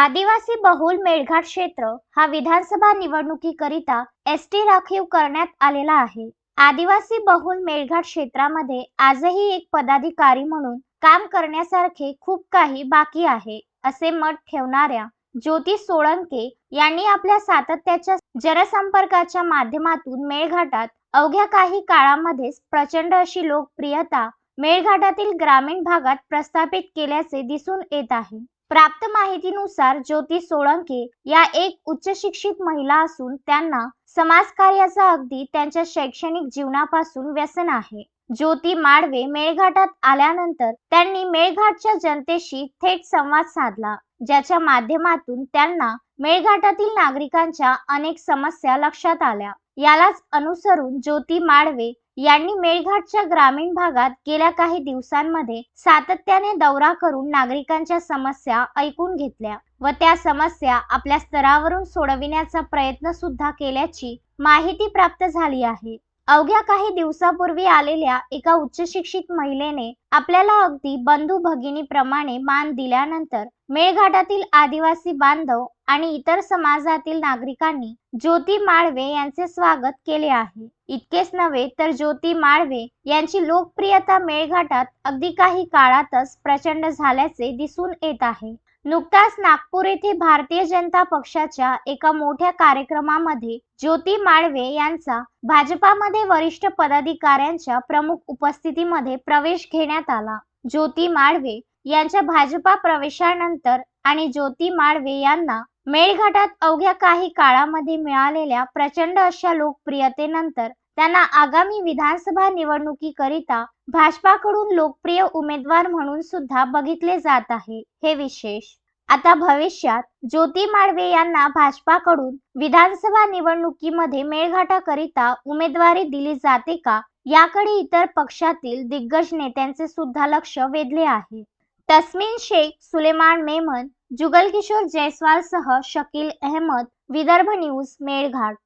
आदिवासी बहुल मेळघाट क्षेत्र हा विधानसभा निवडणुकीकरिता एस टी राखीव करण्यात आलेला आहे. आदिवासी बहुल मेळघाट क्षेत्रामध्ये आजही एक पदाधिकारी म्हणून काम करण्यासारखे खूप काही बाकी आहे असे मत ठेवणाऱ्या ज्योती सोळंके यांनी आपल्या सातत्याच्या जनसंपर्काच्या माध्यमातून मेळघाटात अवघ्या काही काळामध्येच प्रचंड अशी लोकप्रियता मेळघाटातील ग्रामीण भागात प्रस्थापित केल्याचे दिसून येत आहे. प्राप्त माहितीनुसार ज्योती सोळंके या एक उच्च शिक्षित महिला असून त्यांना समाजकार्याचा अगदी त्यांच्या शैक्षणिक जीवनापासून व्यसन आहे. ज्योती माडवे मेळघाटात आल्यानंतर त्यांनी मेळघाटच्या जनतेशी थेट संवाद साधला ज्याच्या माध्यमातून त्यांना मेळघाटातील नागरिकांच्या अनेक समस्या लक्षात आल्या. यालाच अनुसरून ज्योती माडवे यांनी मेळघाटच्या ग्रामीण भागात गेल्या काही दिवसांमध्ये सातत्याने दौरा करून नागरिकांच्या समस्या ऐकून घेतल्या व त्या समस्या आपल्या स्तरावरून सोडविण्याचा प्रयत्न सुद्धा केल्याची माहिती प्राप्त झाली आहे. अवघ्या काही दिवसापूर्वी आलेल्या एका उच्च शिक्षित महिलेने आपल्याला अगदी बंधू भगिनीप्रमाणे मान दिल्यानंतर मेळघाटातील आदिवासी बांधव आणि इतर समाजातील नागरिकांनी ज्योती माळवे यांचे स्वागत केले आहे. इतकेच नव्हे तर ज्योती माळवे यांची लोकप्रियता मेळघाटात अगदी काही काळातच प्रचंड झाल्याचे दिसून येत आहे. नुकताच नागपूर येथे भारतीय जनता पक्षाच्या एका मोठ्या कार्यक्रमामध्ये ज्योती माळवे यांचा भाजपामध्ये वरिष्ठ पदाधिकाऱ्यांच्या प्रमुख उपस्थितीमध्ये प्रवेश घेण्यात आला. ज्योती माळवे यांच्या भाजपा प्रवेशानंतर आणि ज्योती माळवे यांना मेळघाटात अवघ्या काही काळामध्ये मिळालेल्या प्रचंड अशा लोकप्रियतेनंतर त्यांना आगामी विधानसभा निवडणुकीकरिता भाजपाकडून लोकप्रिय उमेदवार म्हणून सुद्धा बघितले जात आहे. हे विशेष. आता भविष्यात ज्योती माळवे यांना भाजपाकडून विधानसभा निवडणुकीमध्ये मेळघाटाकरिता उमेदवारी दिली जाते का? याकडे इतर पक्षातील दिग्गज नेत्यांचे सुद्धा लक्ष वेधले आहे. तस्मिन शेख सुलेमान मेमन जुगल किशोर जयस्वाल सह शकील अहमद विदर्भ न्यूज मेळघाट.